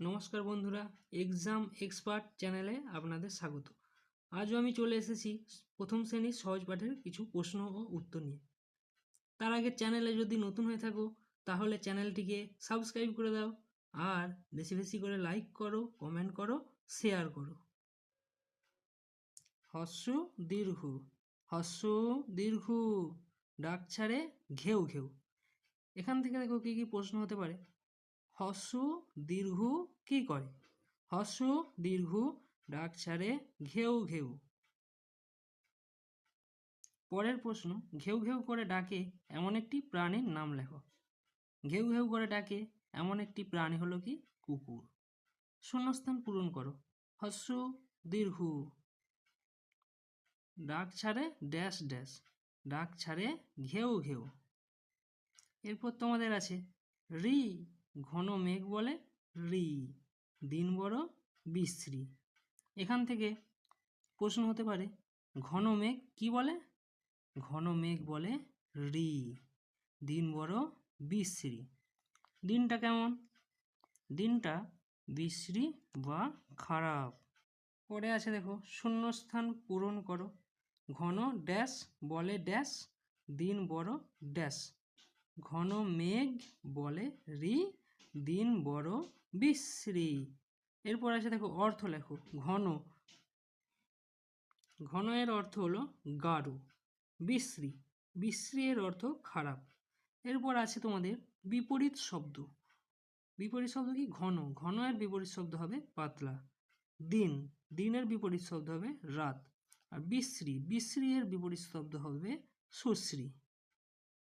নমস্কার বন্ধুরা exam expert চ্যানেলে আপনাদের স্বাগত। আজও আমি চলে এসেছি প্রথম শ্রেণির সহজ পাঠের কিছু প্রশ্ন ও উত্তর নিয়ে। তার আগে চ্যানেলে যদি নতুন হয়ে থাকো, তাহলে চ্যানেলটিকে সাবস্ক্রাইব করে দাও আর বেশি বেশি করে লাইক করো কমেন্ট করো শেয়ার করো। হস্য দীর্ঘ হস্য দীর্ঘ, ডাক ছাড়ে ঘেউ ঘেউ। এখান থেকে দেখো কী কী প্রশ্ন হতে পারে। হস্য দীর্ঘ কি করে? হস্য দীর্ঘ ডাক ছাড়ে ঘেউ ঘেউ। পরের প্রশ্ন, ঘেউ ঘেউ করে ডাকে এমন একটি প্রাণীর নাম লেখো। ঘেউ ঘেউ করে ডাকে এমন একটি প্রাণী হলো কি? কুকুর। শূন্যস্থান পূরণ করো। হস্য দীর্ঘ। ডাক ছাড়ে ড্যাশ ড্যাশ। ডাক ছাড়ে ঘেউ ঘেউ। এরপর তোমাদের আছে রি। ঘন মেঘ বলে রি, দিন বড় বিশ্রী। এখান থেকে প্রশ্ন হতে পারে, ঘন মেঘ কি বলে? ঘন মেঘ বলে রি, দিন বড় বিশ্রী। দিনটা কেমন? দিনটা বিশ্রী বা খারাপ। পরে আছে দেখো, শূন্যস্থান পূরণ করো। ঘন ড্যাশ বলে ড্যাশ, দিন বড় ড্যাশ। ঘন মেঘ বলে রি দিন বড় বিশ্রী। এরপর আছে দেখো অর্থ লেখো, ঘন। ঘন এর অর্থ হলো গাঢ়, বিশ্রী। বিশ্রী এর অর্থ খারাপ। এরপর আছে তোমাদের বিপরীত শব্দ। বিপরীত শব্দ কি? ঘন। ঘন এর বিপরীত শব্দ হবে পাতলা। দিন। দিনের বিপরীত শব্দ হবে রাত। আর বিশ্রী বিশ্রী এর বিপরীত শব্দ হবে সুশ্রী।